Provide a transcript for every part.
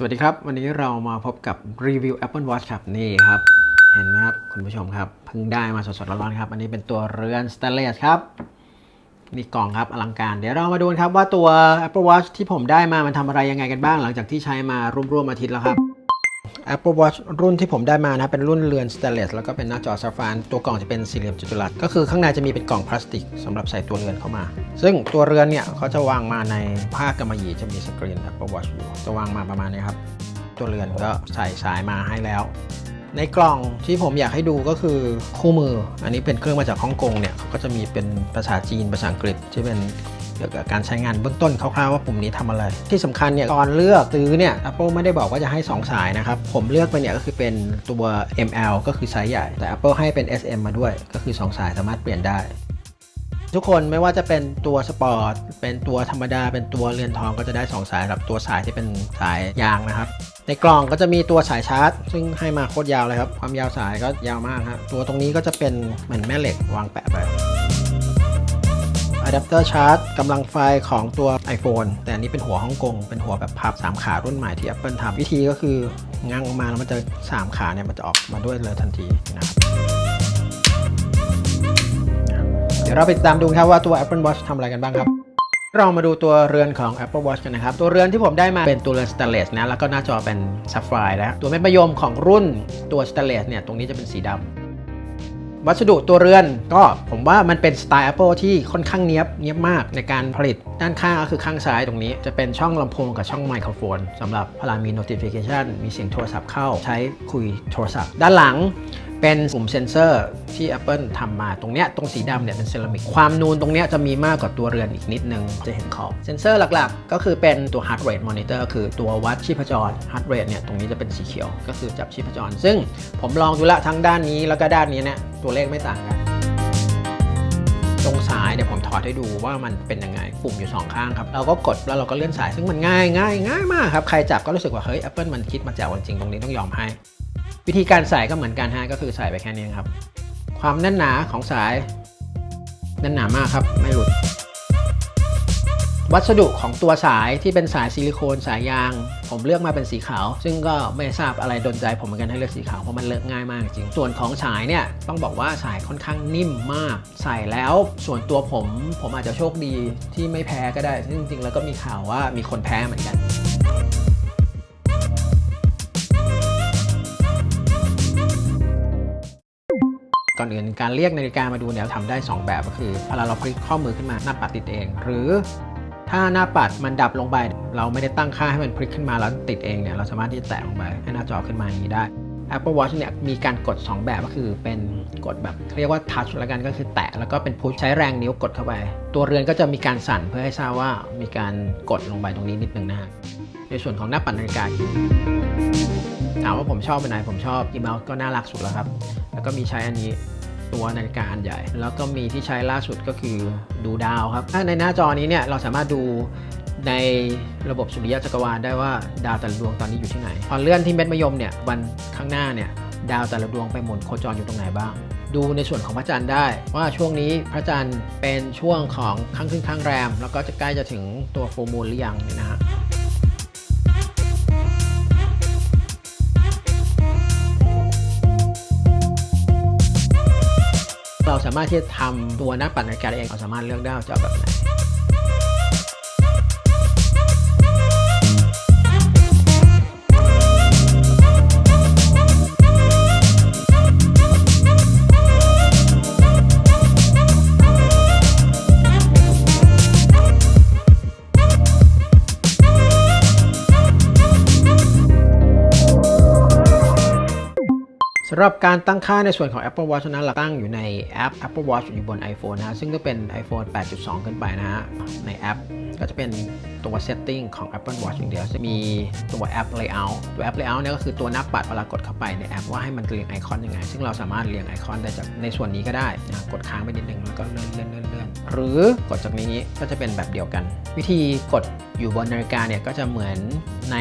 สวัสดีครับ วันนี้เรามาพบกับรีวิว Apple Watch ครับนี่ครับ เห็นไหมครับ คุณผู้ชมครับเพิ่งได้มาสดๆร้อนๆครับ อันนี้เป็นตัวเรือนสเตเลสครับนี่กล่องครับอลังการ เดี๋ยวเรามาดูครับว่าตัว Apple Watch ที่ผมได้มามันทำอะไรยังไงกันบ้าง หลังจากที่ใช้มาร่วมๆอาทิตย์แล้วครับ Apple Watch รุ่นที่ผมได้มานะเป็นรุ่นเรือนสเตเลสแล้วก็เป็นหน้าจอซัฟฟานตัวกล่องจะเป็นสี่เหลี่ยมจัตุรัสก็คือข้างในจะมีเป็นกล่องพลาสติกสำหรับใส่ตัวเรือนเข้ามา ซึ่งตัวเรือนเนี่ยเขาจะวางมาในผ้ากำมะหยี่จะมีสกรีน Apple Watch อยู่จะวางมาประมาณนี้ครับตัวเรือนก็ใส่สายมาให้แล้ว ในกล่องที่ผมอยากให้ดูก็คือคู่มือ อันนี้เป็นเครื่องมาจากฮ่องกงเนี่ยเขาก็จะมีเป็นภาษาจีนภาษาอังกฤษที่เป็น เกี่ยวกับการใช้งานเบื้องต้นคร่าวๆว่าปุ่มนี้ทำอะไร ที่สำคัญเนี่ยตอนเลือกซื้อเนี่ย Apple ไม่ได้บอกว่าจะให้ 2 สายนะครับ ผมเลือกไปเนี่ยก็คือเป็นตัว ML ก็คือไซส์ใหญ่ แต่ Apple ให้เป็น SM มาด้วย ก็คือ 2 สายสามารถเปลี่ยนได้ทุกคนไม่ว่าจะเป็นตัวสปอร์ต เป็นตัวธรรมดา เป็นตัวเรือนทองก็จะได้ 2 สายกับตัวสายที่เป็นสายยางนะครับ ในกล่องก็จะมีตัวสายชาร์จ ซึ่งให้มาโคตรยาวเลยครับ ความยาวสายก็ยาวมากฮะ ตัวตรงนี้ก็จะเป็นเหมือนแม่เหล็กวางแปะไป อะแดปเตอร์ชาร์จกำลังไฟของตัว iPhone แต่อันนี้เป็นหัวฮ่องกง เป็นหัวแบบพับ 3 ขารุ่นใหม่ที่ Apple ทำวิธีก็คือง้างออกมาแล้วมันจะ 3 ขาเนี่ยมันจะออกมาด้วยเลยทันทีนะครับเดี๋ยวเราไปตามดูครับว่าตัว Apple Watch ทำอะไรกันบ้างครับเรามาดูตัวเรือนของ Apple Watch กันนะครับ ตัวเรือนที่ผมได้มาเป็นตัวเรือนสเตเลสนะ แล้วก็หน้าจอเป็นซัฟไฟร์นะ ตัวเม็ดมะยมของรุ่นตัวสเตเลสเนี่ย ตรงนี้จะเป็นสีดำ วัสดุตัวเรือนก็ผมว่ามันเป็นสไตล์ Apple ที่ค่อนข้างเนี้ยบเนี้ยบมากในการผลิตด้านข้างก็คือข้างซ้ายตรงนี้ จะเป็นช่องลำโพงกับช่องไมโครโฟนสำหรับพลามี notification มีเสียงโทรศัพท์เข้าใช้คุยโทรศัพท์ ด้านหลัง เป็นปุ่มเซนเซอร์ที่ Apple ทำมาตรงเนี้ยตรงสีดำเนี่ยเป็นเซรามิกความนูนตรงเนี้ยจะมีมากกว่าตัวเรือนอีกนิดนึง จะเห็นขอบเซนเซอร์หลักๆ ก็คือเป็นตัว heart rate monitor คือตัววัดชีพจร heart rate เนี่ยตรงนี้จะเป็นสีเขียว ก็คือจับชีพจร ซึ่งผมลองดูละทั้งด้านนี้แล้วก็ด้านนี้เนี่ยตัวเลขไม่ต่างกันตรงซ้ายเนี่ยวผมถอดให้ดูว่ามันเป็นยังไงปุ่มอยู่ 2 ข้างครับ เราก็กดแล้วเราก็เลื่อนสายซึ่งมันง่ายง่ายง่ายมากครับ ใครจับก็รู้สึกว่า เฮ้ย Apple มันคิดมาแจ๋วจริง ตรงนี้ต้องยอมให้ วิธีการใส่ก็เหมือนกันฮะก็คือใส่ไปแค่นี้ครับ ความแน่นหนาของสายแน่นหนามากครับ ไม่หลุด วัสดุของตัวสายที่เป็นสายซิลิโคนสายยาง ผมเลือกมาเป็นสีขาว ซึ่งก็ไม่ทราบอะไรดนใจผมเหมือนกันให้เลือกสีขาวเพราะมันเลือกง่ายมากจริงส่วนของสายเนี่ยต้องบอกว่าสายค่อนข้างนิ่มมาก ใส่แล้วส่วนตัวผม ผมอาจจะโชคดีที่ไม่แพ้ก็ได้ซึ่งจริงๆแล้วก็มีข่าวว่ามีคนแพ้เหมือนกัน อนอื่นการเรียกนาฬิกามาดูเนี่ยทำได้ 2 แบบก็คือเวลาเราพลิกข้อมือขึ้นมาหน้าปัดติดเอง หรือถ้าหน้าปัดมันดับลงไป เราไม่ได้ตั้งค่าให้มันพลิกขึ้นมาแล้วติดเองเนี่ยเราสามารถที่จะแตะลงไปให้หน้าจอขึ้นมาอย่างนี้ได้ Apple Watch เนี่ยมีการกด 2 แบบก็คือเป็นกดแบบเรียกว่า touch แล้วกันก็คือแตะแล้วก็เป็น push ใช้แรงนิ้วกดเข้าไป ตัวเรือนก็จะมีการสั่นเพื่อให้ทราบว่ามีการกดลงไปตรงนี้นิดนึงนะฮะในส่วนของหน้าปัดนาฬิกาถามว่าผมชอบเป็นไหนผมชอบอีเมลก็น่ารักสุดแล้วครับ แล้วก็มีใช้อันนี้ ตัวนาฬิกาอันใหญ่ แล้วก็มีที่ใช้ล่าสุดก็คือดูดาวครับถ้าในหน้าจอนี้เนี่ยเราสามารถดูในระบบสุริยะจักรวาลได้ว่าดาวแต่ละดวงตอนนี้อยู่ที่ไหน พอเลื่อนที่เม็ดมะยมเนี่ยวันข้างหน้าเนี่ยดาวแต่ละดวงไปหมุนโคจรอยู่ตรงไหนบ้าง ดูในส่วนของพระจันทร์ได้ ว่าช่วงนี้พระจันทร์เป็นช่วงของข้างขึ้นข้างแรม แล้วก็จะใกล้จะถึงตัวโฟมูลหรือยังนะฮะ เราสามารถที่จะทำตัวหน้าปัดนาฬิกาได้เองเราสามารถเลือกได้ว่าจะเอาแบบไหนำหรับการตั้งค่าในส่วนของ Apple Watch นั้นเราตั้งอยู่ในแอป Apple Watch อยู่บน iPhone นะฮะซึ่งก็เป็น iPhone 8.2 ขึ้นไปนะฮะ ในแอปก็จะเป็นตัว setting ของ Apple Watch อย่างเดียว จะมีตัวแอป layout ตัวแอป layout เนี่ยก็คือตัวหน้าปัดเวลากดเข้าไปในแอปว่าให้มันเรียงไอคอนยังไง ซึ่งเราสามารถเรียงไอคอนได้จากในส่วนนี้ก็ได้นะกดค้างไปนิดนึงแล้วก็เลื่อนเลื่อนเลื่อนเลื่อนหรือกดจากนี้ก็จะเป็นแบบเดียวกัน วิธีกดอยู่บนนาฬิกาเนี่ยก็จะเหมือนใน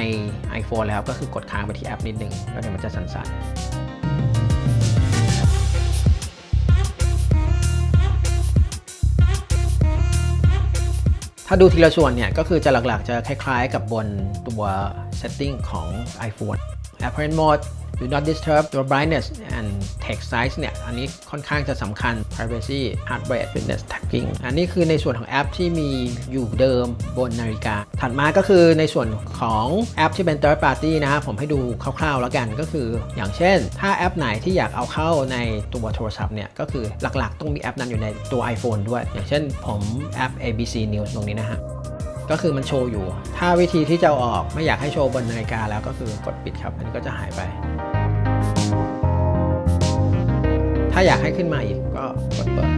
iPhone แล้วก็คือกดค้างไปที่แอปนิดนึงแล้วเดี๋ยวมันจะสั่นๆ ถ้าดูทีละส่วนเนี่ย ก็คือจะหลักๆ จะคล้ายๆกับบนตัว setting ของ iPhone Airplane Mode Do not disturb ตัว brightness and text size เนี่ย อันนี้ค่อนข้างจะสำคัญ privacy heart rate fitness tracking อันนี้คือในส่วนของแอปที่มีอยู่เดิมบนนาฬิกา ถัดมาก็คือในส่วนของแอปที่เป็น third party นะครับ ผมให้ดูคร่าวๆแล้วกันก็คืออย่างเช่น ถ้าแอปไหนที่อยากเอาเข้าในตัวโทรศัพท์เนี่ย ก็คือหลักๆ ต้องมีแอปนั้นอยู่ในตัว iPhone ด้วย อย่างเช่นผมแอป ABC News ตรงนี้นะฮะก็คือมันโชว์อยู่ ถ้าวิธีที่จะเอาออกไม่อยากให้โชว์บนนาฬิกาแล้วก็คือกดปิดครับอันนี้ก็จะหายไป ถ้าอยากให้ขึ้นมาอีกก็กดเปิด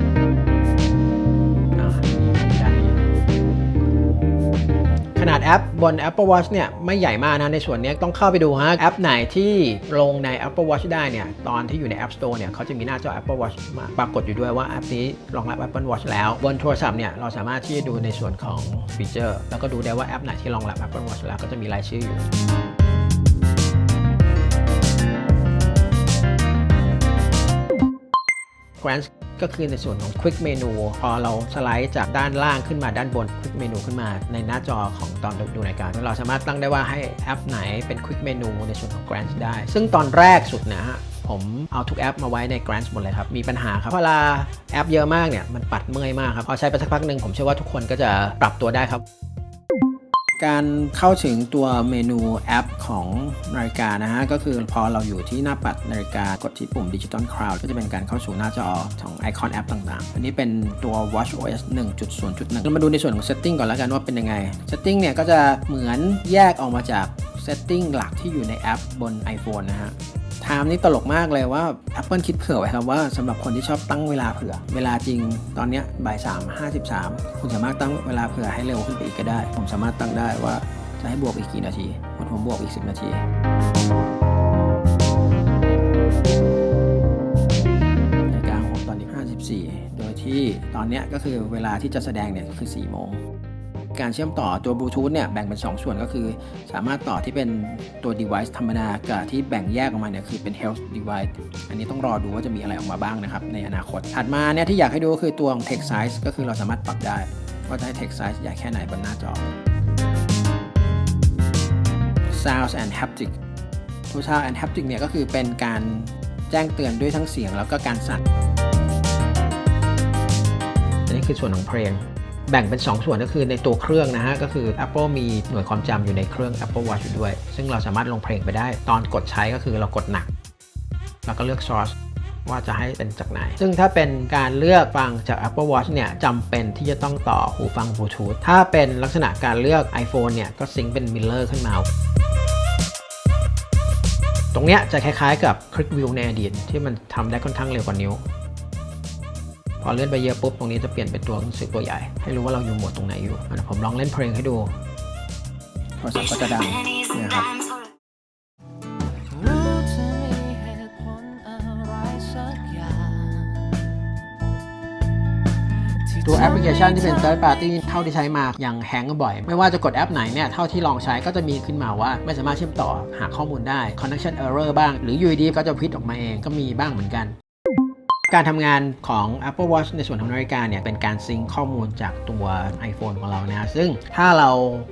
ขนาดแอปบน Apple Watch เนี่ยไม่ใหญ่มากนะ ในส่วนนี้ต้องเข้าไปดูฮะแอปไหนที่ลงใน Apple Watch ได้เนี่ยตอนที่อยู่ใน App Store เนี่ยเขาจะมีหน้าจอ Apple Watch มาปรากฏอยู่ด้วยว่าแอปนี้รองรับ Apple Watch แล้ว บนโทรศัพท์เนี่ยเราสามารถที่จะดูในส่วนของฟีเจอร์ แล้วก็ดูได้ว่าแอปไหนที่รองรับ Apple Watch แล้วก็จะมีรายชื่ออยู่ g r a n t ก็คือในส่วนของ Quick Menu พอเราสไลด์จากด้านล่างขึ้นมาด้านบน Quick Menu ขึ้นมาในหน้าจอของตอนดูรายการเราสามารถตั้งได้ว่าให้แอปไหนเป็น Quick Menu ในส่วนของ g r a n t ได้ ซึ่งตอนแรกสุดนะฮะผมเอาทุกแอปมาไว้ใน Grants หมดเลยครับ มีปัญหาครับ เวลาแอปเยอะมากเนี่ย มันปัดเมื่อยมากครับ พอใช้ไปสักพักหนึ่งผมเชื่อว่าทุกคนก็จะปรับตัวได้ครับ การเข้าถึงตัวเมนูแอปของนาฬิกานะฮะ ก็คือพอเราอยู่ที่หน้าปัดนาฬิกากดที่ปุ่ม Digital Cloud ก็จะเป็นการเข้าสู่หน้าจอของไอคอนแอปต่างๆ อันนี้เป็นตัว Watch OS 1.0.1 เรามาดูในส่วนของ Setting ก่อนแล้วกันว่าเป็นยังไง Setting เนี่ยก็จะเหมือนแยกออกมาจาก Setting หลักที่อยู่ในแอปบน iPhone นะฮะ ไทม์นี่ตลกมากเลยว่า Apple คิดเผื่อไว้ครับว่าสำหรับคนที่ชอบตั้งเวลาเผื่อ เวลาจริงตอนนี้บ่ายสามห้าสิบสามคุณสามารถตั้งเวลาเผื่อให้เร็วขึ้นไปอีกก็ได้ ผมสามารถตั้งได้ว่าจะให้บวกอีกกี่นาทีผมผมบวกอีก10นาทีนาฬิกาของผมตอนนี้54โดยที่ตอนนี้ก็คือเวลาที่จะแสดงเนี่ยคือ4โมง การเชื่อมต่อตัวบลูทูธเนี่ยแบ่งเป็น 2 ส่วนก็คือ สามารถต่อที่เป็นตัว device ธรรมดากับที่แบ่งแยกออกมาเนี่ยคือเป็น health device อันนี้ต้องรอดูว่าจะมีอะไรออกมาบ้างนะครับในอนาคต ถัดมาเนี่ยที่อยากให้ดูก็คือตัวของ text size ก็คือเราสามารถปรับได้ว่าจะให้ text size ใหญ่แค่ไหนบนหน้าจอ sound and haptic ตัว sound and haptic เนี่ยก็คือเป็นการแจ้งเตือนด้วยทั้งเสียงแล้วก็การสั่นอันนี้คือส่วนของเพลง แบ่งเป็น 2 ส่วนก็คือในตัวเครื่องนะฮะก็คือ Apple มีหน่วยความจำอยู่ในเครื่อง Apple Watch อยู่ด้วย ซึ่งเราสามารถลงเพลงไปได้ ตอนกดใช้ก็คือเรากดหนัก แล้วก็เลือก source ว่าจะให้เป็นจากไหน ซึ่งถ้าเป็นการเลือกฟังจาก Apple Watch เนี่ยจำเป็นที่จะต้องต่อหูฟังบลูทูธถ้าเป็นลักษณะการเลือก iPhone เนี่ยก็ซิงเป็น Miller ขึ้นมาตรงเนี้ยจะคล้ายๆกับ Click View ในอดีตที่มันทำได้ค่อนข้างเร็วกว่านิ้ว พอเลื่อนไปเยอะปุ๊บตรงนี้จะเปลี่ยนเป็นตัวหนังสือตัวใหญ่ ให้รู้ว่าเราอยู่โหมดตรงไหนอยู่อะผมลองเล่นเพลงให้ดูโทรศัพท์ก็จะดังเนี่ยครับรู้เธอมีเหตุผลอะไรสักอย่างที่ตัวแอปพลิเคชันที่เป็น third party เท่าที่ใช้มายังแฮงก์บ่อย ไม่ว่าจะกดแอปไหนเนี่ย เท่าที่ลองใช้ก็จะมีขึ้นมาว่า ไม่สามารถเชื่อมต่อหาข้อมูลได้ connection error บ้าง หรืออยู่ดีๆก็จะพิดออกมาเองก็มีบ้างเหมือนกัน การทำงานของ Apple Watch ในส่วนของนาฬิกาเนี่ย เป็นการซิงข้อมูลจากตัว iPhone ของเรานะ ซึ่งถ้าเรา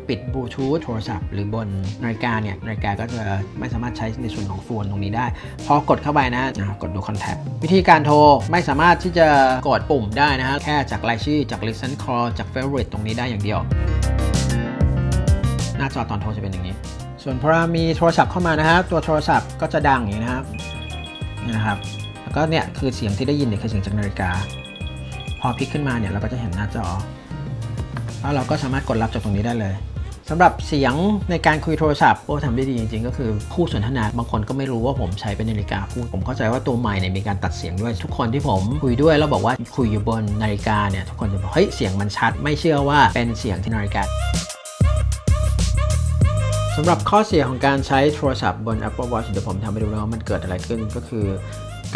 ปิดบลูทูธโทรศัพท์ หรือบนนาฬิกาเนี่ย นาฬิกาก็จะไม่สามารถใช้ในส่วนของโฟนตรงนี้ได้ พอกดเข้าไปนะอ่ากดดู Contact วิธีการโทรไม่สามารถที่จะกดปุ่มได้นะฮะแค่จากรายชื่อจาก Listen Call จาก Favorite ตรงนี้ได้อย่างเดียว หน้าจอตอนโทรจะเป็นอย่างนี้ ส่วนพอเรามีโทรศัพท์เข้ามานะฮะตัวโทรศัพท์ก็จะดังอย่างนี้นะครับนี่นะครับ ก็เนี่ยคือเสียงที่ได้ยินเนี่ยคือเสียงจากนาฬิกา พอพลิกขึ้นมาเนี่ยเราก็จะเห็นหน้าจอ แล้วเราก็สามารถกดรับจากตรงนี้ได้เลยสำหรับเสียงในการคุยโทรศัพท์โอ้ทำได้ดีจริงๆ ก็คือคู่สนทนาบางคนก็ไม่รู้ว่าผมใช้เป็นนาฬิกาพูดผมเข้าใจว่าตัวใหม่เนี่ยมีการตัดเสียงด้วย ทุกคนที่ผมคุยด้วยแล้วบอกว่าคุยอยู่บนนาฬิกาเนี่ยทุกคนจะบอกเฮ้ยเสียงมันชัด ไม่เชื่อว่าเป็นเสียงที่นาฬิกาสำหรับข้อเสียของการใช้โทรศัพท์บน Apple Watch เดี๋ยวผมทำให้ดูนะว่ามันเกิดอะไรขึ้นก็คือ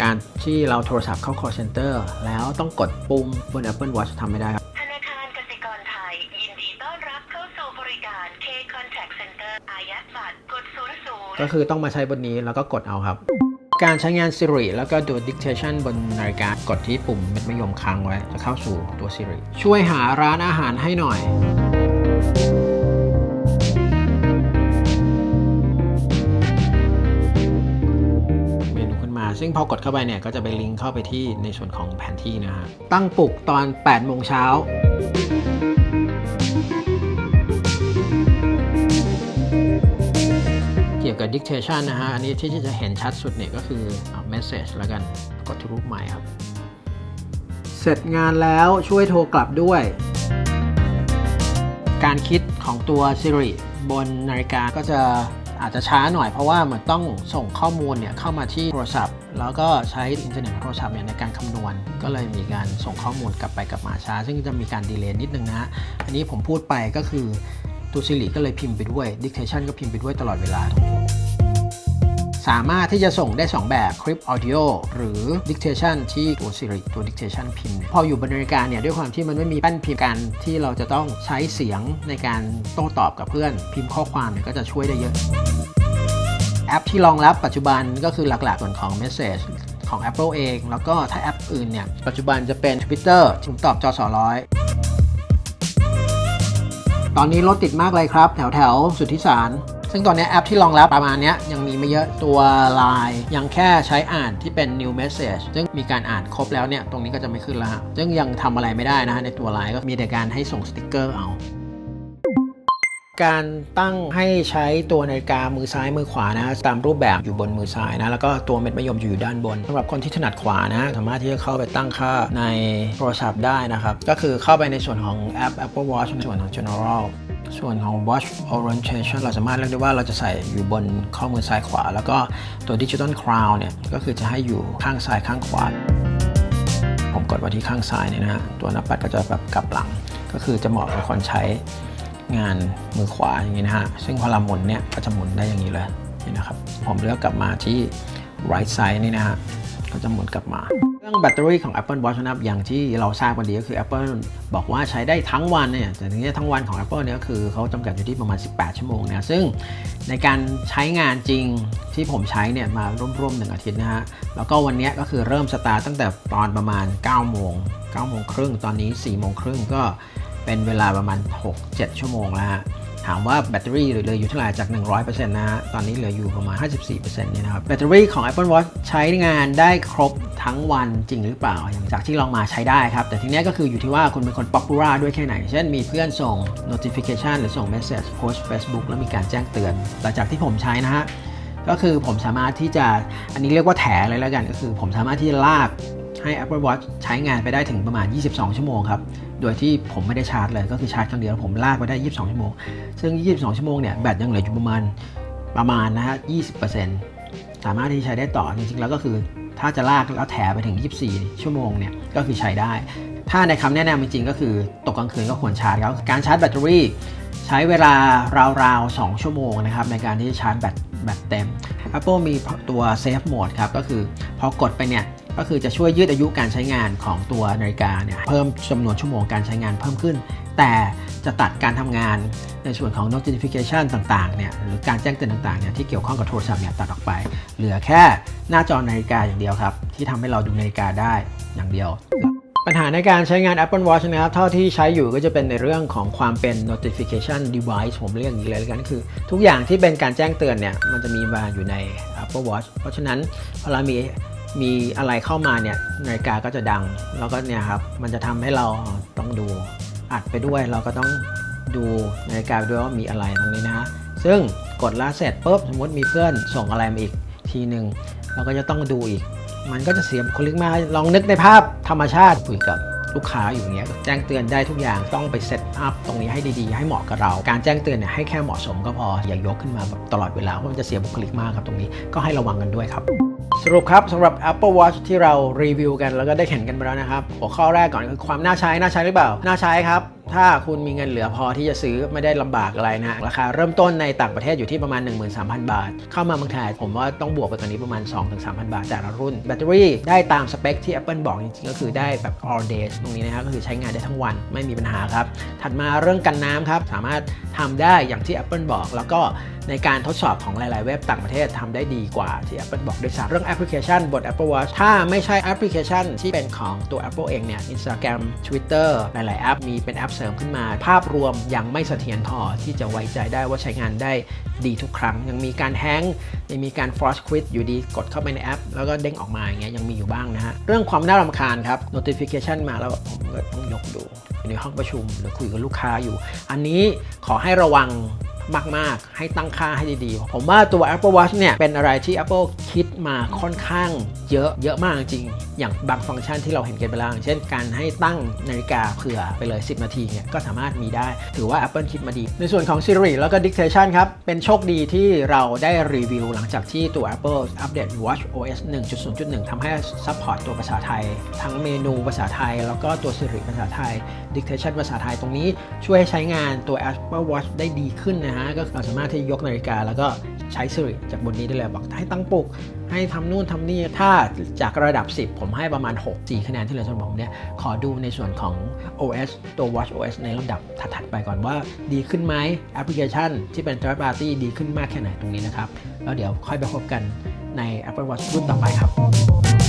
การที่เราโทรศัพท์เข้า call center แล้วต้องกดปุ่มบน Apple Watch ทำไม่ได้ครับ ธนาคารกสิกรไทย ยินดีต้อนรับเข้าสู่บริการ K Contact Center อายัดบัตรกด00ก็คือต้องมาใช้บนนี้แล้วก็กดเอาครับ การใช้งาน Siri แล้วก็ดู dictation บนนาฬิกากดที่ปุ่มเม็ดมะยมค้างไว้ จะเข้าสู่ตัว Siri ช่วยหาร้านอาหารให้หน่อย ซึ่งพอกดเข้าไปเนี่ยก็จะไปลิงก์เข้าไปที่ในส่วนของแผนที่นะฮะ ตั้งปลุกตอน8โมงเช้าเกี่ยวกับ dictation นะฮะ อันนี้ที่จะเห็นชัดสุดเนี่ยก็คือเอา message แล้วกัน กดที่รูปใหม่ครับ เสร็จงานแล้วช่วยโทรกลับด้วย การคิดของตัว Siri บนนาฬิกาก็จะอาจจะช้าหน่อยเพราะว่ามันต้องส่งข้อมูลเนี่ยเข้ามาที่โทรศัพท์ แล้วก็ใช้อินเทอร์เน็ตโทรศัพท์เนี่ยในการคำนวณ ก็เลยมีการส่งข้อมูลกลับไปกลับมาช้า ซึ่งจะมีการดีเลย์นิดนึงนะฮะ อันนี้ผมพูดไปก็คือตัว Siri ก็เลยพิมพ์ไปด้วย Dictation ก็พิมพ์ไปด้วยตลอดเวลา สามารถที่จะส่งได้ 2 แบบคลิป audio หรือ dictation ที่ตัว Siri ตัว dictation พิมพ์ พออยู่บนนาฬิกาเนี่ยด้วยความที่มันไม่มีแป้นพิมพ์การที่เราจะต้องใช้เสียงในการโต้ตอบกับเพื่อน พิมพ์ข้อความเนี่ยก็จะช่วยได้เยอะ แอปที่รองรับปัจจุบันก็คือหลักๆส่วนของ Message ของ Apple เอง แล้วก็ถ้าแอปอื่นเนี่ย ปัจจุบันจะเป็น Twitter ผมตอบจอสอร้อยตอนนี้รถติดมากเลยครับ แถวแถวสุทธิสาร ซึ่งตอนนี้แอปที่รองรับประมาณนี้ยังมีไม่เยอะตัว Line ยังแค่ใช้อ่านที่เป็น new message ซึ่งมีการอ่านครบแล้วเนี่ย ตรงนี้ก็จะไม่ขึ้นแล้วซึ่งยังทำอะไรไม่ได้นะฮะในตัว Line ก็มีแต่การให้ส่งสติกเกอร์เอา การตั้งให้ใช้ตัวนาฬิกามือซ้ายมือขวานะตามรูปแบบอยู่บนมือซ้ายนะแล้วก็ตัวเม็ดมะยมอยู่ด้านบนสำหรับคนที่ถนัดขวานะสามารถที่จะเข้าไปตั้งค่าในโทรศัพท์ได้นะครับ ก็คือเข้าไปในส่วนของแอป Apple Watch ในส่วนของ General ส่วนของ Watch Orientation เราสามารถเลือกได้ว่าเราจะใส่อยู่บนข้อมือซ้ายขวา แล้วก็ตัว Digital Crown เนี่ยก็คือจะให้อยู่ข้างซ้ายข้างขวา ผมกดไว้ที่ข้างซ้ายเนี่ยนะฮะตัวน้าปัดก็จะแบบกลับหลัง ก็คือจะเหมาะกับคนใช้ งานมือขวาอย่างนี้นะฮะ ซึ่งพอเราหมุนเนี่ยก็จะหมุนได้อย่างนี้เลยนี่นะครับ ผมเลือกกลับมาที่ right side นี่นะฮะก็จะหมุนกลับมา เรื่องแบตเตอรี่ของ Apple Watch นะครับอย่างที่เราทราบกันดีก็คือ Apple บอกว่าใช้ได้ทั้งวันเนี่ยแต่ทีนี้ทั้งวันของ Apple เนี่ยก็คือเขาจำกัดอยู่ที่ประมาณ 18 ชั่วโมงเนี่ยซึ่งในการใช้งานจริงที่ผมใช้เนี่ยมาร่วมๆหนึ่งอาทิตย์นะฮะแล้วก็วันนี้ก็คือเริ่มสตาร์ตตั้งแต่ตอนประมาณ 9 โมง 9 โมงครึ่งตอนนี้ 4 โมงครึ่งก็ เป็นเวลาประมาณ 6-7 ชั่วโมงแล้วฮะถามว่าแบตเตอรี่เหลืออยู่เท่าไหร่จาก 100%นะฮะ ตอนนี้เหลืออยู่ประมาณ 54%เนี่ยนะครับ แบตเตอรี่ของ Apple Watch ใช้งานได้ครบทั้งวันจริงหรือเปล่า อย่างจากที่ลองมาใช้ได้ครับ แต่ทีนี้ก็คืออยู่ที่ว่าคุณเป็นคน popular ด้วยแค่ไหน เช่นมีเพื่อนส่ง notification หรือส่ง message post Facebook แล้วมีการแจ้งเตือนแต่จากที่ผมใช้นะฮะ ก็คือผมสามารถที่จะ อันนี้เรียกว่าแถเลยแล้วกัน ก็คือผมสามารถที่จะลาก ให้ Apple Watch ใช้งานไปได้ถึงประมาณ 22 ชั่วโมงครับ โดยที่ผมไม่ได้ชาร์จเลย ก็คือชาร์จครั้งเดียวผมลากไปได้ 22 ชั่วโมง ซึ่ง 22 ชั่วโมงเนี่ยแบตยังเหลืออยู่ประมาณประมาณนะฮะ 20%สามารถที่จะใช้ได้ต่อ จริงๆ แล้วก็คือถ้าจะลากแล้วแถไปถึง 24 ชั่วโมงเนี่ยก็คือใช้ได้ ถ้าในคำแนะนำจริงๆ ก็คือตกกลางคืนก็ควรชาร์จครับการชาร์จแบตเตอรี่ใช้เวลาราวๆ 2 ชั่วโมงนะครับในการที่จะชาร์จแบตแบตเต็ม Apple มีตัว Safe Mode ครับก็คือพอกดไปเนี่ย ก็คือจะช่วยยืดอายุการใช้งานของตัวนาฬิกาเนี่ยเพิ่มจำนวนชั่วโมงการใช้งานเพิ่มขึ้น แต่จะตัดการทำงานในส่วนของ notification ต่างๆเนี่ยหรือการแจ้งเตือนต่างๆเนี่ยที่เกี่ยวข้องกับโทรศัพท์เนี่ยตัดออกไป เหลือแค่หน้าจอนาฬิกาอย่างเดียวครับ ที่ทำให้เราดูนาฬิกาได้อย่างเดียวปัญหาในการใช้งาน Apple Watch นะครับเท่าที่ใช้อยู่ก็จะเป็นในเรื่องของความเป็น notification device ผมเรียกอย่างนี้เลยแล้วกันคือ ทุกอย่างที่เป็นการแจ้งเตือนเนี่ยมันจะมีมาอยู่ใน Apple Watch เพราะฉะนั้นพอเวลามี มีอะไรเข้ามาเนี่ยนาฬิกาก็จะดัง แล้วก็เนี่ยครับมันจะทำให้เราต้องดูอัดไปด้วยเราก็ต้องดูนาฬิกาด้วยว่ามีอะไรตรงนี้นะฮะซึ่งกดละเสร็จปุ๊บสมมติมีเพื่อนส่งอะไรมาอีกทีหนึ่งเราก็จะต้องดูอีก มันก็จะเสียบุคลิกมาลองนึกในภาพธรรมชาติคุยกับลูกค้าอยู่เงี้ยแจ้งเตือนได้ทุกอย่างต้องไปเซตอัพตรงนี้ให้ดีๆ ให้เหมาะกับเรา การแจ้งเตือนเนี่ยให้แค่เหมาะสมก็พออย่ายกขึ้นมาแบบตลอดเวลาเพราะมันจะเสียบุคลิกมากครับตรงนี้ก็ให้ระวังกันด้วยครับ สรุปครับสำหรับ Apple Watch ที่เรารีวิวกันแล้วก็ได้เห็นกันไปแล้วนะครับ หัวข้อแรกก่อนคือความน่าใช้น่าใช้หรือเปล่า น่าใช้ครับ ถ้าคุณมีเงินเหลือพอที่จะซื้อไม่ได้ลำบากอะไรนะราคาเริ่มต้นในต่างประเทศอยู่ที่ประมาณ 13,000 บาท เข้ามาเมืองไทยผมว่าต้องบวกไปกว่านี้ประมาณ 2-3,000 บาทแต่ละรุ่น แบตเตอรี่ได้ตามสเปคที่ Apple บอกจริงๆก็คือได้แบบ all day ตรงนี้นะครับก็คือใช้งานได้ทั้งวันไม่มีปัญหาครับ ถัดมาเรื่องกันน้ำครับสามารถทำได้อย่างที่ Apple บอก แล้วก็ในการทดสอบของหลายๆ เว็บต่างประเทศทำได้ดีกว่าที่ Apple บอกด้วยซ้ำเรื่องแอปพลิเคชันบน Apple Watch ถ้าไม่ใช่แอปพลิเคชันที่เป็นของตัว Apple เองเนี่ย Instagram Twitter หลายๆแอปมีเป็นแอปเสริมขึ้นมา ภาพรวมยังไม่เสถียรพอที่จะไว้ใจได้ว่าใช้งานได้ดีทุกครั้ง ยังมีการแฮงยังมีการ force quit อยู่ดีกดเข้าไปในแอป แล้วก็เด้งออกมาอย่างเงี้ยยังมีอยู่บ้างนะฮะ เรื่องความน่ารำคาญครับ notification มาแล้วผมก็ต้องยกดูอยู่ในห้องประชุมหรือคุยกับลูกค้าอยู่ อันนี้ขอให้ระวัง มาก ๆ ให้ตั้งค่าให้ดีๆ ผมว่าตัว Apple Watch เนี่ย เป็นอะไรที่ Apple คิดมาค่อนข้างเยอะเยอะมากจริง อย่างบางฟังก์ชันที่เราเห็นกันไปแล้วอย่างเช่นการให้ตั้งนาฬิกาเผื่อไปเลย 10 นาทีเนี่ยก็สามารถมีได้ ถือว่า Apple คิดมาดี ในส่วนของ Siri แล้วก็ Dictation ครับ เป็นโชคดีที่เราได้รีวิวหลังจากที่ตัว Apple อัปเดต Watch OS 1.0.1ทำให้ซัพพอร์ตตัวภาษาไทย ทั้งเมนูภาษาไทย แล้วก็ตัว Siri ภาษาไทย Dictation ภาษาไทยตรงนี้ช่วยให้ใช้งานตัว Apple Watch ได้ดีขึ้นนะฮะ ก็เราสามารถที่ยกนาฬิกาแล้วก็ใช้ Siri จากบนนี้ได้เลยบอกให้ตั้งปลุก ให้ทำนู่นทำนี่ ถ้าจากระดับ 10 ผมให้ประมาณ 6 4 คะแนนที่เหลือสำหรับผมเนี่ย ขอดูในส่วนของ OS ตัว Watch OS ในลำดับถัดๆไปก่อนว่าดีขึ้นไหมแอปพลิเคชันที่เป็น third party ดีขึ้นมากแค่ไหนตรงนี้นะครับ แล้วเดี๋ยวค่อยไปพบกันใน Apple Watch รุ่นต่อไปครับ